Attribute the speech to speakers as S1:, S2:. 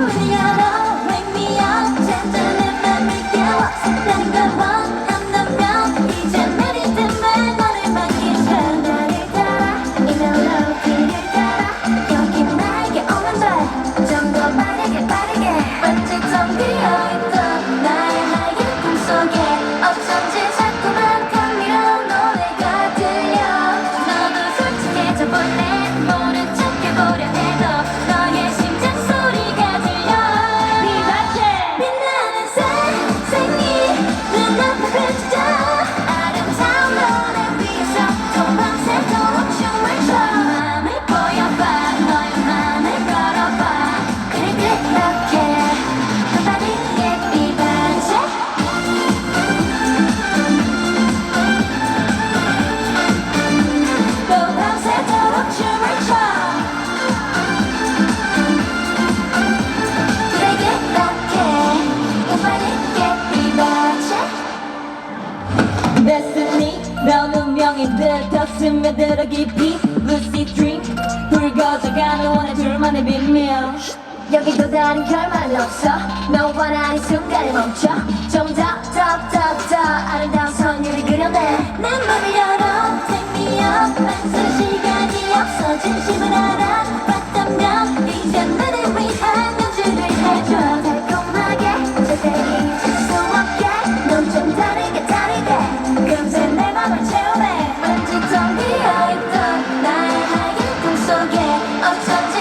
S1: 아, 감정인데 탔음에 들어 깊이 Lucy 불거져가는 원해 둘만의 비밀.
S2: 여기도 다른 결말 없어. 너와 나의 순간에 멈춰. 좀더더더더 아름다운 선율이 그려나 of time.